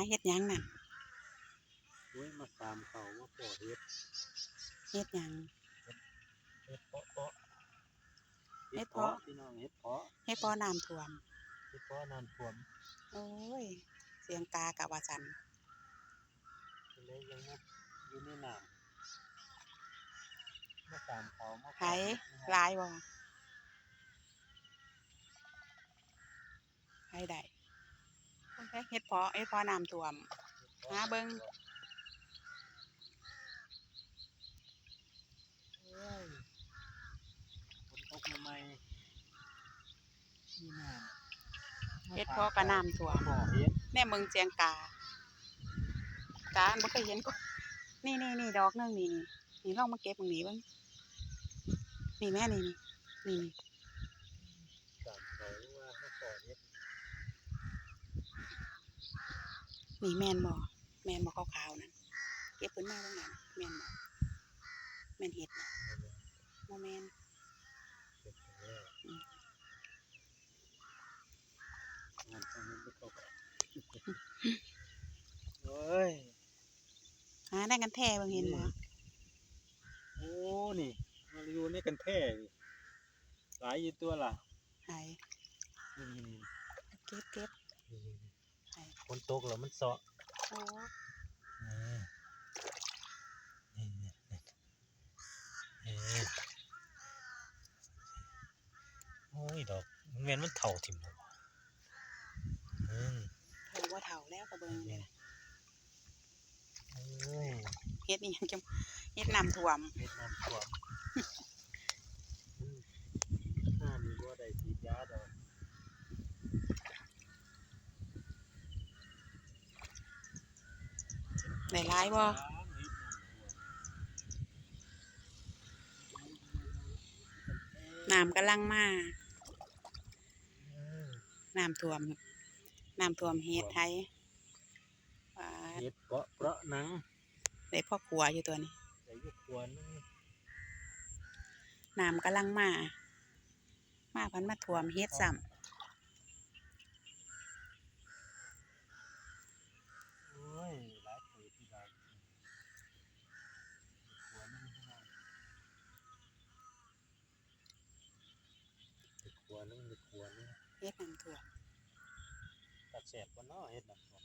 าเฮ็ดหยังนั่นโอ้ยมาตามเขาว่าปอเฮ็ดเฮ็ดหยังเฮ็ดเพาะเพาะเฮ็ดเพาะพี่น้องเฮ็ดเพาะเฮ็ดพอน้ำท่วมเฮ็ดเพาะน้ำท่วมโอ้ยเสียงกากะว่าสันเลยยังมาอยู่ในน้ำมาตามเขามาไผหลายบ่ไผได้ เฮ็ดพอเฮ็ดพอน้ำท่วมหาเบิ่งเอ้ยฝนตกใหม่ๆมีน้ำเฮ็ดพอก็น้ำท่วมแม่เมืองเจียงกากาบ่เคยเห็นก็นี่นี่นี่ดอกนึงนี่นี่นี่ลองมาเก็บตรงนี้เบิ่งนี่แม่นี่นี่นี่ ตามเขาว่ามาปอเฮ็ด นี่แม่นบ่แม่นบ่ขาวๆนั่นเก็บขึ้นมาเบิ่งนั่นแม่นบ่แม่นเห็ดบ่บ่แม่นเฮ็ดไปแล้วอืมงานทางนี้ไม่ตกเฮ้ยหาได้กันแท้เบิ่งเห็นบ่โอ้ นี่มาอยู่ในกันแท้นี่หลายอยู่ตัวล่ะหายนี่เก็บเก็บ นี่นี่หายฝนตกแล้วมันเสาะโอ้นี่นี่นี่นี่โอ้ยดอกมันแม่นมันเถ่าถิ่มบ่วะอืมเฒ่าบ่เฒ่าแล้วก็เบิ่งนี่ล่ะโอ้ยเฮ็ดอีหยังจังเฮ็ดน้ำท่วม เฮ็ดน้ำท่วมอืมหน้านี่บ่ได้ฉีดยาดอก ได้หลายบ่น้ำกำลังมาอืมน้ำท่วมน้ำท่วมเฮ็ดไทยว่าเฮ็ดเปาะเปราะหนังได้พ่อครัวอยู่ตัวนี้ใส่ยุควนงน้ำกำลังมา มาพันมาท่วมเฮ็ดซ้โอ้ยหลายปีที่ได้ขวนึงเท่านั้น เฮ็ดขวนึงเฮ็ดขวนึงำเฮ็ดน้ำท่วตัดแสบบ่เนาะเฮ็ดน้ำขว